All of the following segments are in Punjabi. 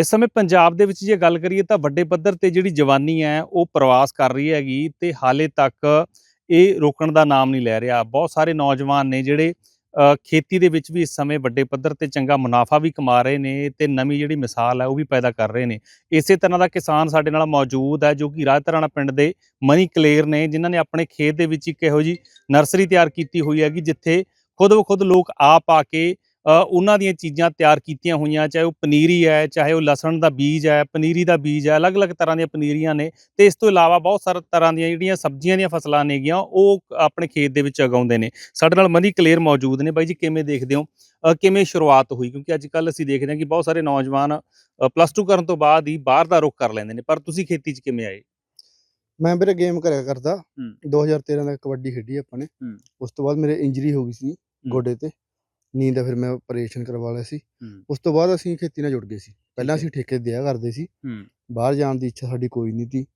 ਇਸ ਸਮੇਂ ਪੰਜਾਬ ਦੇ ਵਿੱਚ ਜੇ ਗੱਲ ਕਰੀਏ ਤਾਂ ਵੱਡੇ ਪੱਧਰ ਤੇ ਜਿਹੜੀ ਜਵਾਨੀ ਹੈ, ਉਹ ਪ੍ਰਵਾਸ ਕਰ ਰਹੀ ਹੈਗੀ ਤੇ ਹਾਲੇ ਤੱਕ ਇਹ ਰੋਕਣ ਦਾ ਨਾਮ ਨਹੀਂ ਲੈ ਰਿਹਾ। ਬਹੁਤ ਸਾਰੇ ਨੌਜਵਾਨ ਨੇ ਜਿਹੜੇ ਖੇਤੀ ਦੇ ਵਿੱਚ ਵੀ ਇਸ ਸਮੇਂ ਵੱਡੇ ਪੱਧਰ ਤੇ ਚੰਗਾ ਮੁਨਾਫਾ ਵੀ ਕਮਾ ਰਹੇ ਨੇ ਤੇ ਨਵੀਂ ਜਿਹੜੀ ਮਿਸਾਲ ਹੈ, ਉਹ ਵੀ ਪੈਦਾ ਕਰ ਰਹੇ ਨੇ। ਇਸੇ ਤਰ੍ਹਾਂ ਦਾ ਕਿਸਾਨ ਸਾਡੇ ਨਾਲ ਮੌਜੂਦ ਹੈ, ਜੋ ਕਿ ਰਾਜਧਰਾਣਾ ਪਿੰਡ ਦੇ ਮਨੀ ਕਲੇਰ ਨੇ, ਜਿਨ੍ਹਾਂ ਨੇ ਆਪਣੇ ਖੇਤ ਦੇ ਵਿੱਚ ਇੱਕ ਇਹੋ ਜੀ ਨਰਸਰੀ ਤਿਆਰ ਕੀਤੀ ਹੋਈ ਹੈਗੀ, ਜਿੱਥੇ ਖੁਦ ਬਖੁਦ ਲੋਕ ਆਪ ਆ ਕੇ ਉਹਨਾਂ ਦੀਆਂ ਚੀਜ਼ਾਂ ਤਿਆਰ ਕੀਤੀਆਂ ਹੋਈਆਂ ਚਾਹੇ ਉਹ ਪਨੀਰੀ ਹੈ ਚਾਹੇ ਉਹ ਲਸਣ ਦਾ ਬੀਜ ਹੈ ਪਨੀਰੀ ਦਾ ਬੀਜ ਹੈ ਅਲੱਗ-ਅਲੱਗ ਤਰ੍ਹਾਂ ਦੀਆਂ ਪਨੀਰੀਆਂ ਨੇ ਤੇ ਇਸ ਤੋਂ ਇਲਾਵਾ ਬਹੁਤ ਸਾਰੇ ਤਰ੍ਹਾਂ ਦੀਆਂ ਜਿਹੜੀਆਂ ਸਬਜ਼ੀਆਂ ਦੀਆਂ ਫਸਲਾਂ ਨੇਗੀਆਂ ਉਹ ਆਪਣੇ ਖੇਤ ਦੇ ਵਿੱਚ ਉਗਾਉਂਦੇ ਨੇ। ਸਾਡੇ ਨਾਲ ਮਨੀ ਕਲੇਰ ਮੌਜੂਦ ਨੇ। ਬਾਈ ਜੀ ਕਿਵੇਂ ਦੇਖਦੇ ਹੋ? ਕਿਵੇਂ ਸ਼ੁਰੂਆਤ ਹੋਈ? ਕਿਉਂਕਿ ਅੱਜ ਕੱਲ ਅਸੀਂ ਦੇਖਦੇ ਹਾਂ ਕਿ ਬਹੁਤ ਸਾਰੇ ਨੌਜਵਾਨ ਪਲੱਸ 2 ਕਰਨ ਤੋਂ ਬਾਅਦ ਹੀ ਬਾਹਰ ਦਾ ਰੁਖ ਕਰ ਲੈਂਦੇ ਨੇ। ਪਰ ਤੁਸੀਂ ਖੇਤੀ 'ਚ ਕਿਵੇਂ ਆਏ? ਮੈਂ ਵੀਰੇ ਗੇਮ ਕਰਿਆ ਕਰਦਾ। ਹੂੰ। 2013 ਦਾ ਕਬੱਡੀ ਖੇਡੀ ਆਪਾਂ ਨੇ। ਉਸ ਤੋਂ ਬਾਅਦ ਮੇਰੇ ਇੰਜਰੀ ਹੋ ਗਈ ਸੀ ਗੋਡੇ ਤੇ। ਨੀਂਦ ਦਾ ਫਿਰ ਮੈਂ ਆਪਰੇਸ਼ਨ ਕਰਵਾ ਲਿਆ ਸੀ। ਉਸ ਤੋਂ ਬਾਅਦ ਅਸੀਂ ਖੇਤੀ ਨਾਲ ਜੁੜ ਗਏ ਸੀ। ਪਹਿਲਾਂ। ਅਸੀਂ ਠੇਕੇ ਦਿਆ ਕਰਦੇ ਸੀ। ਬਾਹਰ ਜਾਣ ਦੀ ਇੱਛਾ ਸਾਡੀ ਕੋਈ ਨਹੀਂ ਸੀ।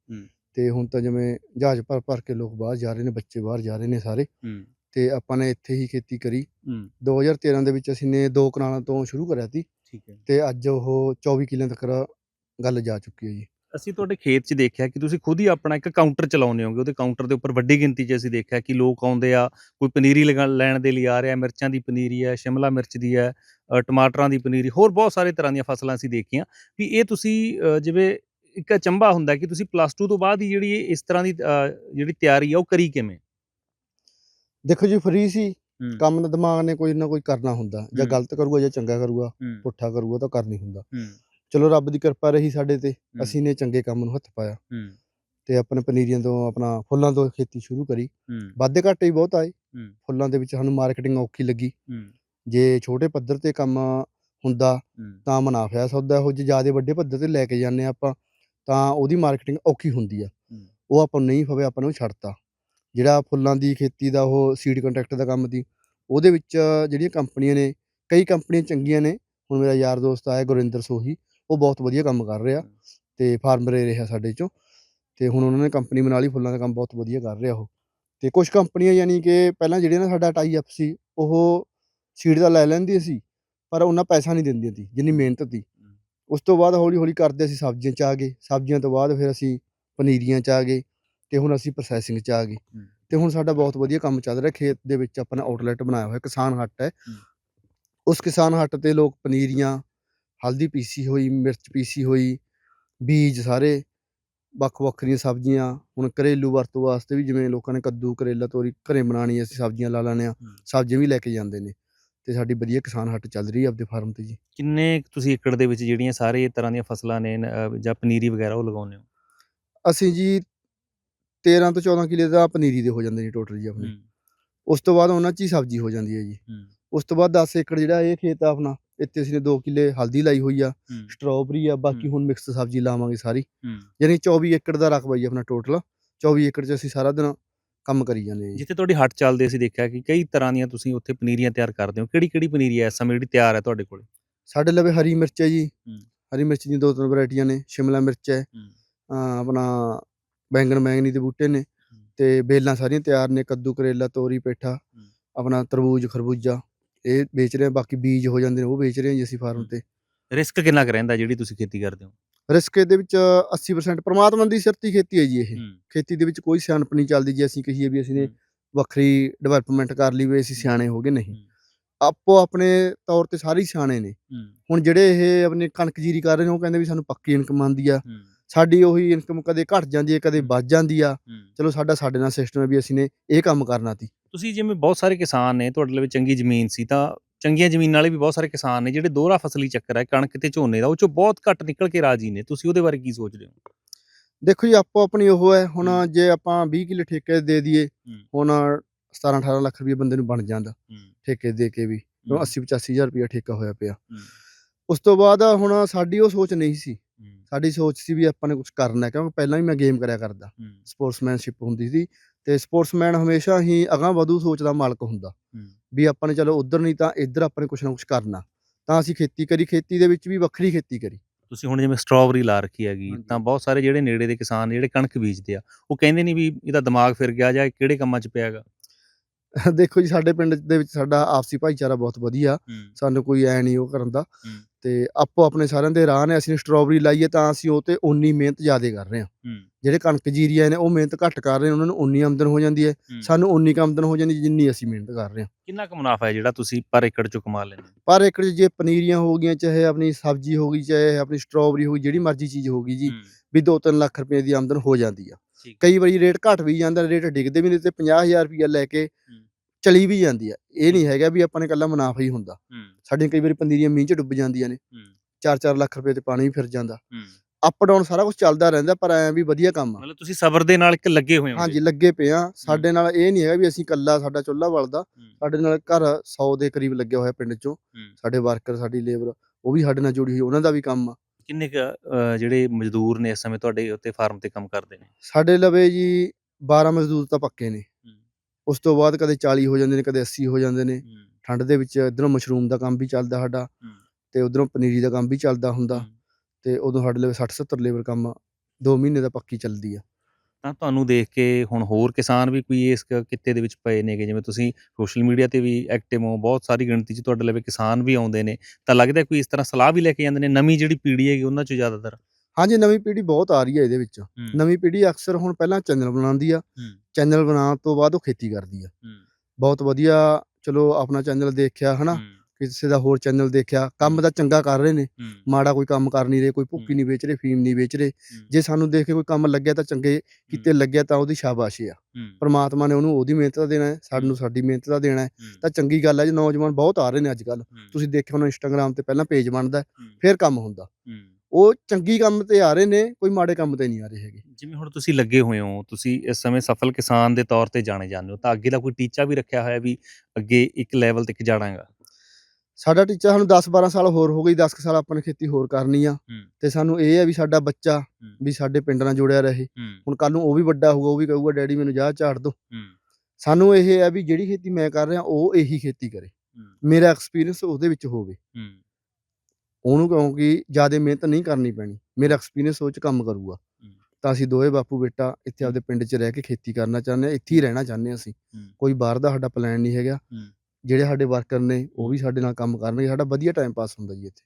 ਤੇ ਹੁਣ ਤਾਂ ਜਿਵੇਂ ਜਹਾਜ਼ ਭਰ ਭਰ ਕੇ ਲੋਕ ਬਾਹਰ ਜਾ ਰਹੇ ਨੇ ਬੱਚੇ ਬਾਹਰ ਜਾ ਰਹੇ ਨੇ ਸਾਰੇ। ਤੇ ਆਪਾਂ ਨੇ ਇੱਥੇ ਹੀ ਖੇਤੀ ਕਰੀ। ਹੂੰ। 2013 ਦੇ ਵਿੱਚ ਅਸੀਂ ਨੇ ਦੋ ਕਨਾਲਾਂ ਤੋਂ ਸ਼ੁਰੂ ਕਰਿਆ ਸੀ। ਤੇ ਅੱਜ ਉਹ 24 ਕਿੱਲਿਆਂ ਤੱਕ ਗੱਲ ਜਾ ਚੁੱਕੀ ਹੈ ਜੀ। ਅਸੀਂ ਤੁਹਾਡੇ ਖੇਤ 'ਚ ਦੇਖਿਆ ਕਿ ਤੁਸੀਂ ਖੁਦ ਹੀ ਆਪਣਾ ਇੱਕ ਕਾਊਂਟਰ ਚਲਾਉਂਦੇ ਹੋਗੇ ਉਹਦੇ ਕਾਊਂਟਰ ਦੇ ਉੱਪਰ ਵੱਡੀ ਗਿਣਤੀ 'ਚ ਅਸੀਂ ਦੇਖਿਆ ਕਿ ਲੋਕ ਆਉਂਦੇ ਆ ਕੋਈ ਪਨੀਰੀ ਲਗਾ ਲੈਣ ਦੇ ਲਈ ਆ ਰਿਹਾ ਮਿਰਚਾਂ ਦੀ ਪਨੀਰੀ ਹੈ ਸ਼ਿਮਲਾ ਮਿਰਚ ਦੀ ਹੈ ਅ, ਟਮਾਟਰਾਂ ਦੀ ਪਨੀਰੀ ਹੋਰ ਬਹੁਤ ਸਾਰੇ ਤਰ੍ਹਾਂ ਦੀਆਂ ਫਸਲਾਂ ਅਸੀਂ ਦੇਖੀਆਂ ਵੀ ਇਹ ਤੁਸੀਂ ਅ, ਜਿਵੇਂ ਇੱਕ ਅਚੰਭਾ ਹੁੰਦਾ ਕਿ ਤੁਸੀਂ ਪਲੱਸ 2 ਤੋਂ ਬਾਅਦ ਹੀ ਜਿਹੜੀ ਇਹ ਇਸ ਤਰ੍ਹਾਂ ਦੀ ਅ, ਜਿਹੜੀ ਤਿਆਰੀ ਆ ਉਹ ਕਰੀ ਕਿਵੇਂ ਦੇਖੋ ਜੀ ਫਰੀ ਸੀ ਹੂੰ। ਕੰਮ ਦਾ ਦਿਮਾਗ ਨੇ ਕੋਈ ਨਾ ਕੋਈ ਕਰਨਾ ਹੁੰਦਾ ਜਾਂ ਹੂੰ। ਗਲਤ ਕਰੂਗਾ ਜਾਂ ਚੰਗਾ ਕਰੂਗਾ ਪੁੱਠਾ ਕਰੂਗਾ ਤਾਂ ਕਰ ਨਹੀਂ ਹੁੰਦਾ ਹੂੰ ਚਲੋ ਰੱਬ ਦੀ ਕਿਰਪਾ ਰਹੀ ਸਾਡੇ ਤੇ ਹੂੰ। ਅਸੀਂ ਨੇ ਚੰਗੇ ਕੰਮ ਨੂੰ ਹੱਥ ਪਾਇਆ। ਹੂੰ। ਤੇ ਆਪਣੇ ਪਨੀਰੀਆਂ ਤੋਂ ਆਪਣਾ ਫੁੱਲਾਂ ਤੋਂ ਖੇਤੀ ਸ਼ੁਰੂ ਕਰੀ। ਹੂੰ। ਵਾਧੇ ਘਾਟੇ ਵੀ ਬਹੁਤ ਆਏ। ਹੂੰ। ਫੁੱਲਾਂ ਦੇ ਵਿੱਚ ਸਾਨੂੰ ਮਾਰਕੀਟਿੰਗ ਔਖੀ ਲੱਗੀ। ਹੂੰ। ਜੇ ਛੋਟੇ ਪੱਧਰ ਤੇ ਕੰਮ ਹੁੰਦਾ ਹੂੰ। ਤਾਂ ਮੁਨਾਫਾ ਸੌਦਾ ਇਹੋ ਜੇ ਜ਼ਿਆਦਾ ਵੱਡੇ ਪੱਧਰ ਤੇ ਲੈ ਕੇ ਜਾਂਦੇ ਆਪਾਂ ਤਾਂ ਉਹਦੀ ਮਾਰਕੀਟਿੰਗ ਔਖੀ ਹੁੰਦੀ ਆ। ਹੂੰ। ਉਹ ਆਪਾਂ ਨੂੰ ਨਹੀਂ ਫਵੇ ਆਪਾਂ ਨੂੰ ਛੱਡਤਾ। ਜਿਹੜਾ ਫੁੱਲਾਂ ਦੀ ਖੇਤੀ ਦਾ ਉਹ ਸੀਡ ਕੰਟਰੈਕਟ ਦਾ ਕੰਮ ਦੀ ਉਹਦੇ ਵਿੱਚ ਜਿਹੜੀਆਂ ਕੰਪਨੀਆਂ ਨੇ ਕਈ ਕੰਪਨੀਆਂ ਚੰਗੀਆਂ ਨੇ। ਹੁਣ ਮੇਰਾ ਯਾਰ ਦੋਸਤ ਆਇਆ ਗੁਰਿੰਦਰ ਸੋਹੀ। ਉਹ ਬਹੁਤ ਵਧੀਆ ਕੰਮ ਕਰ ਰਿਹਾ ਤੇ ਫਾਰਮਰ ਰਿਹਾ ਸਾਡੇ ਚੋਂ ਤੇ ਹੁਣ ਉਹਨਾਂ ਨੇ ਕੰਪਨੀ ਬਣਾ ਲਈ ਫੁੱਲਾਂ ਦਾ ਕੰਮ ਬਹੁਤ ਵਧੀਆ ਕਰ ਰਿਹਾ ਉਹ। ਤੇ ਕੁਝ ਕੰਪਨੀਆਂ ਯਾਨੀ ਕਿ ਪਹਿਲਾਂ ਜਿਹੜੀਆਂ ਨਾਲ ਸਾਡਾ ਟਾਈ ਅਪ ਸੀ ਉਹ ਸੀਡ ਦਾ ਲੈ ਲੈਂਦੀਆਂ ਸੀ ਪਰ ਉਹਨਾਂ ਪੈਸਾ ਨਹੀਂ ਦਿੰਦੀਆਂ ਸੀ ਜਿੰਨੀ ਮਿਹਨਤ ਸੀ। ਉਸ ਤੋਂ ਬਾਅਦ ਹੌਲੀ ਹੌਲੀ ਕਰਦੇ ਅਸੀਂ ਸਬਜ਼ੀਆਂ ਚ ਆ ਗਏ ਸਬਜ਼ੀਆਂ ਤੋਂ ਬਾਅਦ ਫਿਰ ਅਸੀਂ ਪਨੀਰੀਆਂ ਚ ਆ ਗਏ ਤੇ ਹੁਣ ਅਸੀਂ ਪ੍ਰੋਸੈਸਿੰਗ ਚ ਆ ਗਏ। ਤੇ ਹੁਣ ਸਾਡਾ ਬਹੁਤ ਵਧੀਆ ਕੰਮ ਚੱਲ ਰਿਹਾ ਖੇਤ ਦੇ ਵਿੱਚ ਆਪਣਾ ਆਊਟਲੈਟ ਬਣਾਇਆ ਹੋਇਆ ਕਿਸਾਨ ਹੱਟ ਹੂੰ। ਉਸ ਕਿਸਾਨ ਹੱਟ ਤੇ ਲੋਕ ਪਨੀਰੀਆਂ ਹਲਦੀ ਪੀਸੀ ਹੋਈ ਮਿਰਚ ਪੀਸੀ ਹੋਈ ਬੀਜ ਸਾਰੇ ਵੱਖ ਵੱਖਰੀਆਂ ਸਬਜ਼ੀਆਂ ਹੁਣ ਘਰੇਲੂ ਵਰਤੋਂ ਵਾਸਤੇ ਵੀ ਜਿਵੇਂ ਲੋਕਾਂ ਨੇ ਕੱਦੂ ਕਰੇਲਾ ਤੋਰੀ ਘਰੇ ਬਣਾਉਣੀ ਅਸੀਂ ਸਬਜ਼ੀਆਂ ਲਾ ਲੈਂਦੇ ਆ। ਸਬਜ਼ੀਆਂ ਵੀ ਲੈ ਕੇ ਜਾਂਦੇ ਨੇ ਤੇ ਸਾਡੀ ਵਧੀਆ ਕਿਸਾਨ ਹੱਟ ਚੱਲ ਰਹੀ ਹੈ ਆਪਦੇ ਫਾਰਮ ਤੇ ਜੀ। ਕਿੰਨੇ ਤੁਸੀਂ ਏਕੜ ਦੇ ਵਿੱਚ ਜਿਹੜੀਆਂ ਸਾਰੇ ਤਰ੍ਹਾਂ ਦੀਆਂ ਫਸਲਾਂ ਨੇ ਜਾਂ ਪਨੀਰੀ ਵਗੈਰਾ ਉਹ ਲਗਾਉਂਦੇ ਹੋ? ਅਸੀਂ ਜੀ 13 ਤੋਂ 14 ਕਿਲੇ ਦਾ ਪਨੀਰੀ ਦੇ ਹੋ ਜਾਂਦੇ ਨੇ ਟੋਟਲ ਜੀ ਆਪਣੇ। ਉਸ ਤੋਂ ਬਾਅਦ ਉਹਨਾਂ 'ਚ ਹੀ ਸਬਜ਼ੀ ਹੋ ਜਾਂਦੀ ਹੈ ਜੀ। ਉਸ ਤੋਂ ਬਾਅਦ 10 ਏਕੜ ਜਿਹੜਾ ਇਹ ਖੇਤ ਆ ਆਪਣਾ ਇੱਥੇ ਅਸੀਂ ਨੇ 2 ਕਿੱਲੇ ਹਲਦੀ ਲਾਈ ਹੋਈ ਆ ਸਟ੍ਰਾਬੇਰੀ ਆ ਬਾਕੀ। ਹੁਣ ਮਿਕਸ ਸਬਜ਼ੀ ਲਾਵਾਂਗੇ ਸਾਰੀ। ਯਾਨੀ 24 ਏਕੜ ਦਾ ਰਕਬਾ ਜੀ ਆਪਣਾ ਟੋਟਲ 24 ਏਕੜ 'ਚ ਅਸੀਂ ਸਾਰਾ ਦਿਨ ਕੰਮ ਕਰੀ ਜਾਂਦੇ ਹਾਂ ਜੀ। ਜਿੱਥੇ ਤੁਹਾਡੀ ਹੱਟ ਚੱਲਦੇ ਅਸੀਂ ਦੇਖਿਆ ਕਿ ਕਈ ਤਰ੍ਹਾਂ ਦੀਆਂ ਤੁਸੀਂ ਉੱਥੇ ਪਨੀਰੀਆਂ ਤਿਆਰ ਕਰਦੇ ਹੋ। ਕਿਹੜੀ ਕਿਹੜੀ ਪਨੀਰੀ ਇਸ ਸਮੇਂ ਜਿਹੜੀ ਤਿਆਰ ਹੈ ਤੁਹਾਡੇ ਕੋਲ? ਸਾਡੇ ਲਵੇ ਹਰੀ ਮਿਰਚ ਹੈ ਜੀ। ਹਰੀ ਮਿਰਚ ਦੀਆਂ ਦੋ ਤਿੰਨ ਵੈਰਾਈਟੀਆਂ ਨੇ ਸ਼ਿਮਲਾ ਮਿਰਚ ਹੈ। ਆਪਣਾ ਬੈਂਗਣ ਬੈਂਗਣੀ ਦੇ ਬੂਟੇ ਨੇ ਤੇ ਬੇਲਾਂ ਸਾਰੀਆਂ ਤਿਆਰ ਨੇ ਕੱਦੂ ਕਰੇਲਾ ਤੋਰੀ ਪੇਠਾ ਆਪਣਾ ਤਰਬੂਜ ਖਰਬੂਜਾ। ਇਹ ਵੇਚ ਰਹੇ ਹਾਂ ਬਾਕੀ ਬੀਜ ਹੋ ਜਾਂਦੇ ਨੇ ਉਹ ਵੇਚ ਰਹੇ ਹਾਂ ਜੀ ਅਸੀਂ ਫਾਰਮ। ਤੇ। ਰਿਸਕ ਕਿੰਨਾ ਕੁ ਰਹਿੰਦਾ ਜਿਹੜੀ ਤੁਸੀਂ ਖੇਤੀ ਕਰਦੇ ਹੋ? ਰਿਸਕ ਇਹਦੇ ਵਿੱਚ 80% ਪ੍ਰਮਾਤਮਾ ਦੀ ਸਿਰਤੀ ਖੇਤੀ ਹੈ ਜੀ ਇਹ। ਹੂੰ। ਖੇਤੀ ਦੇ ਵਿੱਚ ਕੋਈ ਸਿਆਣਪ ਨਹੀਂ ਚੱਲਦੀ ਜੇ ਅਸੀਂ ਕਹੀਏ ਵੀ ਅਸੀਂ ਨੇ ਹੂੰ। ਵੱਖਰੀ ਡਿਵੈਲਪਮੈਂਟ ਕਰ ਲਈ ਵੀ ਅਸੀਂ ਸਿਆਣੇ ਹੋ ਗਏ ਨਹੀਂ। ਹੂੰ। ਆਪੋ ਆਪਣੇ ਤੌਰ ਤੇ ਸਾਰੇ ਹੀ ਸਿਆਣੇ ਨੇ। ਹੁਣ ਜਿਹੜੇ ਇਹ ਆਪਣੀ ਕਣਕ ਜੀਰੀ ਕਰ ਰਹੇ ਨੇ ਉਹ ਕਹਿੰਦੇ ਵੀ ਸਾਨੂੰ ਪੱਕੀ ਇਨਕਮ ਆਉਂਦੀ ਆ। ਸਾਡੀ ਉਹੀ ਇਨਕਮ ਕਦੇ ਘਟ ਜਾਂਦੀ ਹੈ ਕਦੇ। ਵੱਧ ਜਾਂਦੀ ਆ। ਚਲੋ ਸਾਡਾ ਸਾਡੇ ਨਾਲ ਸਿਸਟਮ ਹੈ ਵੀ ਅਸੀਂ ਨੇ ਇਹ ਕੰਮ ਕਰਨਾ ਸੀ। ਤੁਸੀਂ ਜਿਵੇਂ ਬਹੁਤ ਸਾਰੇ ਕਿਸਾਨ ਨੇ ਤੁਹਾਡੇ ਲਈ ਚੰਗੀ ਜ਼ਮੀਨ ਸੀ ਤਾਂ ਚੰਗੀਆਂ ਜ਼ਮੀਨਾਂ ਵਾਲੇ ਵੀ ਬਹੁਤ ਸਾਰੇ ਕਿਸਾਨ ਨੇ ਜਿਹੜੇ ਦੋਹਰਾ ਫਸਲੀ ਚੱਕਰ ਹੈ ਕਣਕ ਤੇ ਝੋਨੇ ਦਾ ਉਹ ਚੋਂ ਬਹੁਤ ਘੱਟ ਨਿਕਲ ਕੇ ਰਾਜੀ ਨੇ। ਤੁਸੀਂ ਉਹਦੇ ਬਾਰੇ ਕੀ ਸੋਚਦੇ ਹੋ? ਦੇਖੋ ਜੀ ਆਪੋ ਆਪਣੀ ਉਹ ਹੈ ਹੁਣ। ਜੇ ਆਪਾਂ 20 ਕਿੱਲੇ ਠੇਕੇ ਦੇ ਦਈਏ। ਹੁਣ 17 18 ਲੱਖ ਰੁਪਏ ਬੰਦੇ ਨੂੰ ਬਣ ਜਾਂਦਾ ਠੇਕੇ ਦੇ ਕੇ ਵੀ। ਕਿਉਂ 80 85000 ਰੁਪਏ ਠੇਕਾ ਹੋਇਆ ਪਿਆ। ਉਸ ਤੋਂ ਬਾਅਦ ਹੁਣ ਸਾਡੀ ਉਹ ਸੋਚ ਨਹੀਂ ਸੀ। ਸਾਡੀ ਸੋਚ ਸੀ ਵੀ ਆਪਾਂ ਨੇ ਕੁਝ ਕਰਨਾ ਹੈ, ਕਿਉਂਕਿ ਪਹਿਲਾਂ ਵੀ ਮੈਂ ਗੇਮ ਕਰਿਆ ਕਰਦਾ। ਸਪੋਰਟਸਮੈਨਸ਼ਿਪ ਹੁੰਦੀ ਸੀ ਤੇ ਸਪੋਰਟਸਮੈਨ ਹਮੇਸ਼ਾ ਹੀ ਅਗਾਂਹ ਵਧੂ ਸੋਚ ਦਾ ਮਾਲਕ ਹੁੰਦਾ। ਵੀ ਆਪਾਂ ਨੇ ਚਲੋ ਉਧਰ ਨਹੀਂ ਤਾਂ ਇੱਧਰ ਆਪਾਂ ਨੇ ਕੁਝ ਨਾ ਕੁਝ ਕਰਨਾ। ਤਾਂ ਅਸੀਂ ਖੇਤੀ ਕਰੀ ਖੇਤੀ ਦੇ ਵਿੱਚ ਵੀ ਵੱਖਰੀ ਖੇਤੀ ਕਰੀ। ਤੁਸੀਂ ਹੁਣ ਜਿਵੇਂ ਸਟ੍ਰਾਬੇਰੀ ਲਾ ਰੱਖੀ ਹੈਗੀ। ਤਾਂ ਬਹੁਤ ਸਾਰੇ ਜਿਹੜੇ ਨੇੜੇ ਦੇ ਕਿਸਾਨ ਜਿਹੜੇ ਕਣਕ ਬੀਜਦੇ ਆ ਉਹ ਕਹਿੰਦੇ ਨਹੀਂ ਵੀ ਇਹਦਾ ਦਿਮਾਗ ਫਿਰ ਗਿਆ ਜਾਂ ਕਿਹੜੇ ਕੰਮਾਂ 'ਚ ਪਿਆਗਾ ਦੇਖੋ ਜੀ ਸਾਡੇ ਪਿੰਡ ਦੇ ਵਿੱਚ ਸਾਡਾ ਆਪਸੀ ਭਾਈਚਾਰਾ ਬਹੁਤ ਵਧੀਆ। ਸਾਨੂੰ ਕੋਈ ਐ ਨਹੀਂ ਉਹ ਕਰਨ ਦਾ। ਤੇ ਆਪੋ ਆਪਣੇ ਸਾਰਿਆਂ ਦੇ ਰਾਹ ਨੇ ਅਸੀਂ ਸਟ੍ਰਾਬੇਰੀ ਲਾਈਏ ਤਾਂ ਅਸੀਂ ਉਹ ਤੇ ਉਨੀ ਮਿਹਨਤ ਜ਼ਿਆਦਾ ਕਰ ਰਹੇ ਹੂੰ। ਜਿਹੜੇ ਕਣਕ ਜੀਰੀਆ ਨੇ ਉਹ ਮਿਹਨਤ ਘੱਟ ਕਰ ਰਹੇ ਉਹਨਾਂ ਨੂੰ ਉਨੀ ਆਮਦਨ ਹੋ ਜਾਂਦੀ ਹੈ। ਸਾਨੂੰ ਉਨੀ ਆਮਦਨ ਹੋ ਜਾਂਦੀ ਜਿੰਨੀ ਅਸੀਂ ਮਿਹਨਤ ਕਰ ਰਹੇ ਹਾਂ। ਕਿੰਨਾ ਕੁ ਮੁਨਾਫਾ ਹੈ ਜਿਹੜਾ ਤੁਸੀਂ ਪਰ ਏਕੜ ਚੋਂ ਕਮਾ ਲੈਂਦੇ ਪਰ ਏਕੜ ਜੇ ਪਨੀਰੀਆਂ ਹੋ ਗਈਆਂ ਚਾਹੇ ਆਪਣੀ ਸਬਜ਼ੀ ਹੋ ਗਈ ਚਾਹੇ ਆਪਣੀ ਸਟ੍ਰਾਬੇਰੀ ਹੋ ਗਈ ਜਿਹੜੀ ਮਰਜ਼ੀ ਚੀਜ਼ ਹੋ ਗਈ ਜੀ ਵੀ 2-3 ਲੱਖ ਰੁਪਏ ਦੀ ਆਮਦਨ ਹੋ ਜਾਂਦੀ ਆ। ਕਈ ਵਾਰੀ ਰੇਟ ਘਟ ਵੀ ਜਾਂਦਾ ਰੇਟ ਡਿੱਗਦੇ ਵੀ ਨੇ ਤੇ 50000 ਰੁਪਏ ਲੈ ਕੇ ਚਲੀ ਵੀ ਜਾਂਦੀ ਆ। ਇਹ ਨਹੀਂ ਹੈਗਾ ਵੀ ਆਪਾਂ ਨੇ ਇਕੱਲਾ ਮੁਨਾਫਾ ਹੀ ਹੁੰਦਾ। ਸਾਡੀਆਂ ਕਈ ਵਾਰੀ ਪਨੀਰੀਆਂ ਮੀਂਹ 'ਚ ਡੁੱਬ ਜਾਂਦੀਆਂ ਨੇ। ਹੂੰ। 4-4 ਲੱਖ ਰੁਪਏ ਤੇ ਪਾਣੀ ਵੀ ਫਿਰ ਜਾਂਦਾ। ਅਪ ਡਾਊਨ ਸਾਰਾ ਕੁਝ ਚੱਲਦਾ ਰਹਿੰਦਾ ਪਰ ਐ ਵੀ ਵਧੀਆ ਕੰਮ ਆ। ਮਤਲਬ ਤੁਸੀਂ ਸਬਰ ਦੇ ਨਾਲ ਇੱਕ ਲੱਗੇ ਹੋਏ ਹੋ ਹਾਂਜੀ ਲੱਗੇ ਪਏ ਆ। ਸਾਡੇ ਨਾਲ ਇਹ ਨਹੀਂ ਹੈਗਾ ਵੀ ਅਸੀਂ ਇਕੱਲਾ ਸਾਡਾ ਚੁੱਲ੍ਹਾ ਬਲਦਾ। ਸਾਡੇ ਨਾਲ ਘਰ 100 ਦੇ ਕਰੀਬ ਲੱਗਿਆ ਹੋਇਆ ਪਿੰਡ 'ਚੋਂ। ਸਾਡੇ ਵਰਕਰ ਸਾਡੀ ਲੇਬਰ ਉਹ ਵੀ ਸਾਡੇ ਨਾਲ ਜੁੜੀ ਹੋਈ ਉਹਨਾਂ ਦਾ ਵੀ ਕੰਮ ਆ। ਕਿੰਨੇ ਕੁ, ਜਿਹੜੇ ਮਜ਼ਦੂਰ ਨੇ ਇਸ ਸਮੇਂ ਤੁਹਾਡੇ ਉੱਤੇ ਫਾਰਮ ਤੇ ਕੰਮ ਕਰਦੇ ਨੇ? ਸਾਡੇ ਲਵੇ ਜੀ 12 ਮਜ਼ਦੂਰ ਤਾਂ ਪੱਕੇ ਨੇ। ਉਸ ਤੋਂ ਬਾਅਦ ਕਦੇ 40 ਹੋ ਜਾਂਦੇ ਨੇ ਕਦੇ 80 ਹੋ ਜਾਂਦੇ ਨੇ। ਠੰਡ ਦੇ ਵਿੱਚ ਇਧਰੋਂ ਮਸ਼ਰੂਮ ਦਾ ਕੰਮ ਵੀ ਚੱਲਦਾ ਸਾਡਾ ਤੇ ਉਧਰੋਂ ਪਨੀਰੀ ਦਾ ਕੰਮ ਵੀ ਚੱਲਦਾ ਹੁੰਦਾ। ਤੇ ਉਦੋਂ ਸਾਡੇ ਲਈ 60 70 ਲੇਬਰ ਕੰਮ 2 ਮਹੀਨੇ ਦਾ ਪੱਕੀ ਚੱਲਦੀ ਆ। ਤਾਂ ਤੁਹਾਨੂੰ ਦੇਖ ਕੇ ਹੁਣ ਹੋਰ ਕਿਸਾਨ ਵੀ ਕੋਈ ਇਸ ਕਿੱਤੇ ਦੇ ਵਿੱਚ ਪਏ ਨੇਗੇ ਜਿਵੇਂ ਤੁਸੀਂ ਸੋਸ਼ਲ ਮੀਡੀਆ ਤੇ ਵੀ ਐਕਟਿਵ ਹੋ ਬਹੁਤ ਸਾਰੀ ਗਿਣਤੀ 'ਚ ਤੁਹਾਡੇ ਲਵੇ ਕਿਸਾਨ ਵੀ ਆਉਂਦੇ ਨੇ। ਤਾਂ ਲੱਗਦਾ ਕੋਈ ਇਸ ਤਰ੍ਹਾਂ ਸਲਾਹ ਵੀ ਲੈ ਕੇ ਜਾਂਦੇ ਨੇ ਨਵੀਂ ਜਿਹੜੀ ਪੀੜ੍ਹੀ ਹੈਗੀ ਉਹਨਾਂ 'ਚ ਜ਼ਿਆਦਾਤਰ? ਹਾਂਜੀ ਨਵੀਂ ਪੀੜ੍ਹੀ ਬਹੁਤ ਆ ਰਹੀ ਹੈ ਇਹਦੇ ਵਿੱਚ। ਨਵੀਂ ਪੀੜ੍ਹੀ ਅਕਸਰ ਹੁਣ ਪਹਿਲਾਂ ਚੈਨਲ ਬਣਾਉਂਦੀ ਆ। ਚੈਨਲ ਬਣਾਉਣ ਤੋਂ ਬਾਅਦ ਉਹ ਖੇਤੀ ਕਰਦੀ ਆ। ਬਹੁਤ ਵਧੀਆ ਚਲੋ ਆਪਣਾ ਚੈਨਲ ਦੇਖਿਆ ਹਨਾ? ਕਿਸੇ ਦਾ ਹੋਰ ਚੈਨਲ ਦੇਖਿਆ ਕੰਮ ਤਾਂ ਚੰਗਾ ਕਰ ਰਹੇ ਨੇ। ਮਾੜਾ ਕੋਈ ਕੰਮ ਕਰ ਨਹੀਂ ਰਹੇ ਕੋਈ ਭੁੱਕੀ ਨਹੀਂ ਵੇਚ ਰਹੇ ਫੀਮ ਨਹੀਂ ਵੇਚ ਰਹੇ। ਜੇ ਸਾਨੂੰ ਦੇਖ ਕੇ ਕੋਈ ਕੰਮ ਲੱਗਿਆ ਤਾਂ ਚੰਗੇ ਕਿਤੇ ਲੱਗਿਆ ਤਾਂ ਉਹਦੀ ਸ਼ਾਬਾਸ਼ੀ ਆ। ਪਰਮਾਤਮਾ ਨੇ ਉਹਨੂੰ ਉਹਦੀ ਮਿਹਨਤ ਦਾ ਦੇਣਾ ਹੈ ਸਾਨੂੰ ਸਾਡੀ ਮਿਹਨਤ ਦਾ ਦੇਣਾ ਹੈ। ਤਾਂ ਚੰਗੀ ਗੱਲ ਹੈ ਜੀ ਨੌਜਵਾਨ ਬਹੁਤ ਆ ਰਹੇ ਨੇ ਅੱਜ ਕੱਲ ਤੁਸੀਂ ਦੇਖਿਆ ਹੋਣਾ ਇੰਸਟਾਗ੍ਰam ਤੇ ਪਹਿਲਾਂ ਪੇਜ ਬਣਦਾ ਫਿਰ ਕੰਮ ਹੁੰਦਾ। ਉਹ ਚੰਗੀ ਕੰਮ ਤੇ ਆ ਰਹੇ ਨੇ ਕੋਈ ਮਾੜੇ ਕੰਮ ਤੇ ਨਹੀਂ ਆ ਰਹੇ ਹੈਗੇ। ਜਿਵੇਂ ਹੁਣ ਤੁਸੀਂ ਲੱਗੇ ਹੋਏ ਹੋ ਤੁਸੀਂ ਇਸ ਸਮੇਂ ਸਫਲ ਕਿਸਾਨ ਦੇ ਤੌਰ ਤੇ ਜਾਣੇ ਜਾਂਦੇ ਹੋ ਤਾਂ ਅੱਗੇ ਦਾ ਕੋਈ ਟੀਚਾ ਵੀ ਰੱਖਿਆ ਹੋਇਆ ਵੀ ਅੱਗੇ ਇੱਕ ਲੈਵਲ ਤੱਕ ਜਾਣਾਗਾ ਸਾਡਾ ਟੀਚਾ ਸਾਨੂੰ 10 12 ਸਾਲ ਹੋਰ ਹੋ ਗਈ 10 ਸਾਲ ਆਪਾਂ ਨੇ ਖੇਤੀ ਹੋਰ ਕਰਨੀ ਆ। ਤੇ ਸਾਨੂੰ ਇਹ ਹੈ ਵੀ ਸਾਡਾ ਬੱਚਾ ਵੀ ਸਾਡੇ ਪਿੰਡ ਨਾਲ ਜੁੜਿਆ ਰਹੇ। ਹੁਣ ਕੱਲ ਨੂੰ ਉਹ ਵੀ ਵੱਡਾ ਹੋਊਗਾ ਉਹ ਵੀ ਕਹੂਗਾ ਡੈਡੀ ਮੈਨੂੰ ਜਾ ਝਾੜ ਦੋ। ਸਾਨੂੰ ਇਹ ਹੈ ਵੀ ਜਿਹੜੀ ਖੇਤੀ ਮੈਂ ਕਰ ਰਿਹਾ ਉਹ ਇਹੀ ਖੇਤੀ ਕਰੇ। ਮੇਰਾ ਐਕਸਪੀਰੀਅੰਸ ਉਹਦੇ ਵਿੱਚ ਹੋਵੇ ਉਹਨੂੰ ਕਿਉਂਕਿ ਜ਼ਿਆਦਾ ਮਿਹਨਤ ਨਹੀਂ ਕਰਨੀ ਪੈਣੀ ਮੇਰਾ ਐਕਸਪੀਰੀਅੰਸ ਉਹ ਚ ਕੰਮ ਕਰੂਗਾ। ਤਾਂ ਅਸੀਂ ਦੋਵੇਂ ਬਾਪੂ ਬੇਟਾ ਇੱਥੇ ਆਪਦੇ ਪਿੰਡ 'ਚ ਰਹਿ ਕੇ ਖੇਤੀ ਕਰਨਾ ਚਾਹੁੰਦੇ ਹਾਂ ਇੱਥੇ ਹੀ ਰਹਿਣਾ ਚਾਹੁੰਦੇ ਹਾਂ ਅਸੀਂ। ਕੋਈ ਬਾਹਰ ਦਾ ਸਾਡਾ ਪਲਾਨ ਨਹੀਂ ਹੈਗਾ। ਜਿਹੜੇ ਸਾਡੇ ਵਰਕਰ ਨੇ, ਉਹ ਵੀ ਸਾਡੇ ਨਾਲ ਕੰਮ ਕਰਨਗੇ। ਸਾਡਾ ਵਧੀਆ ਟਾਈਮ ਪਾਸ ਹੁੰਦਾ ਜੀ ਇੱਥੇ।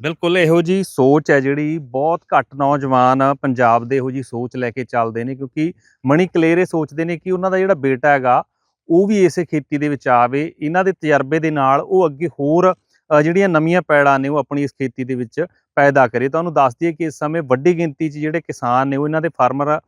ਬਿਲਕੁਲ, ਇਹੋ ਜੀ ਸੋਚ ਹੈ ਜਿਹੜੀ ਬਹੁਤ ਘੱਟ ਨੌਜਵਾਨ ਪੰਜਾਬ ਦੇ ਇਹੋ ਜੀ ਸੋਚ ਲੈ ਕੇ ਚੱਲਦੇ ਨੇ, ਕਿਉਂਕਿ ਮਣੀ ਕਲੇਰੇ ਸੋਚਦੇ ਨੇ ਕਿ ਉਹਨਾਂ ਦਾ ਜਿਹੜਾ ਬੇਟਾ ਹੈਗਾ, ਉਹ ਵੀ ਇਸੇ ਖੇਤੀ ਦੇ ਵਿੱਚ ਆਵੇ। ਇਹਨਾਂ ਦੇ ਤਜਰਬੇ ਦੇ ਨਾਲ ਉਹ ਅੱਗੇ ਹੋਰ ਜਿਹੜੀਆਂ ਨਵੀਆਂ ਪੈੜਾਂ ਨੇ ਉਹ ਆਪਣੀ ਇਸ ਖੇਤੀ ਦੇ ਵਿੱਚ ਪੈਦਾ ਕਰੇ। ਤੁਹਾਨੂੰ ਦੱਸ ਦਈਏ ਕਿ ਇਸ ਸਮੇਂ ਵੱਡੀ ਗਿਣਤੀ 'ਚ ਜਿਹੜੇ ਕਿਸਾਨ ਨੇ ਉਹ ਇਹਨਾਂ ਦੇ ਫਾਰਮਰ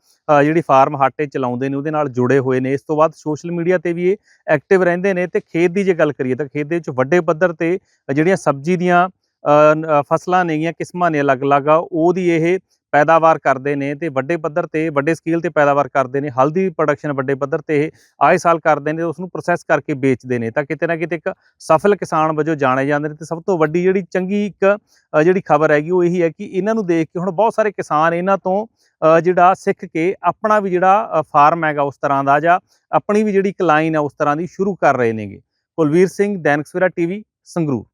ਜਿਹੜੀ ਫਾਰਮ ਹਾਟੇ ਚਲਾਉਂਦੇ ਨੇ ਉਹਦੇ ਨਾਲ ਜੁੜੇ ਹੋਏ ਨੇ। ਇਸ ਤੋਂ ਬਾਅਦ ਸੋਸ਼ਲ ਮੀਡੀਆ ਤੇ ਵੀ ਇਹ ਐਕਟਿਵ ਰਹਿੰਦੇ ਨੇ। ਤੇ ਖੇਤ ਦੀ ਜੇ ਗੱਲ ਕਰੀਏ ਤਾਂ ਖੇਤ ਦੇ ਵਿੱਚ ਵੱਡੇ ਪੱਧਰ ਤੇ ਜਿਹੜੀਆਂ ਸਬਜ਼ੀ ਦੀਆਂ ਅ, ਨ- ਅ, ਫਸਲਾਂ ਨੇਗੀਆਂ ਕਿਸਮਾਂ ਨੇ ਅਲੱਗ-ਅਲੱਗ ਆ ਉਹਦੀ ਇਹ ਪੈਦਾਵਾਰ ਕਰਦੇ ਨੇ ਤੇ ਵੱਡੇ ਪੱਧਰ ਤੇ, ਵੱਡੇ ਸਕੇਲ ਤੇ ਪੈਦਾਵਾਰ ਕਰਦੇ ਨੇ, ਹਲਦੀ ਪ੍ਰੋਡਕਸ਼ਨ ਵੱਡੇ ਪੱਧਰ ਤੇ ਇਹ ਆਏ ਸਾਲ ਕਰਦੇ ਨੇ ਉਸ ਨੂੰ ਪ੍ਰੋਸੈਸ ਕਰਕੇ ਵੇਚਦੇ ਨੇ। ਤਾਂ ਕਿਤੇ ਨਾ ਕਿਤੇ ਇੱਕ ਸਫਲ ਕਿਸਾਨ ਵਜੋਂ ਜਾਣੇ ਜਾਂਦੇ ਨੇ ਤੇ ਸਭ ਤੋਂ ਵੱਡੀ ਜਿਹੜੀ ਚੰਗੀ ਇੱਕ ਜਿਹੜੀ ਖਬਰ ਹੈਗੀ ਉਹ ਇਹੀ ਹੈ ਕਿ ਇਹਨਾਂ ਨੂੰ ਦੇਖ ਕੇ ਹੁਣ ਬਹੁਤ ਸਾਰੇ ਕਿਸਾਨ ਇਹਨਾਂ ਤੋਂ ਜਿਹੜਾ ਸਿੱਖ ਕੇ ਆਪਣਾ ਵੀ ਜਿਹੜਾ ਫਾਰਮ ਹੈਗਾ ਉਸ ਤਰ੍ਹਾਂ ਦਾ ਜਾਂ ਆਪਣੀ ਵੀ ਜਿਹੜੀ ਇੱਕ ਲਾਈਨ ਹੈ ਉਸ ਤਰ੍ਹਾਂ ਦੀ ਸ਼ੁਰੂ ਕਰ ਰਹੇ ਨੇਗੇ। ਕੁਲਵੀਰ ਸਿੰਘ, ਦੈਨਿਕ ਸਵੇਰਾ ਟੀਵੀ, ਸੰਗਰੂਰ।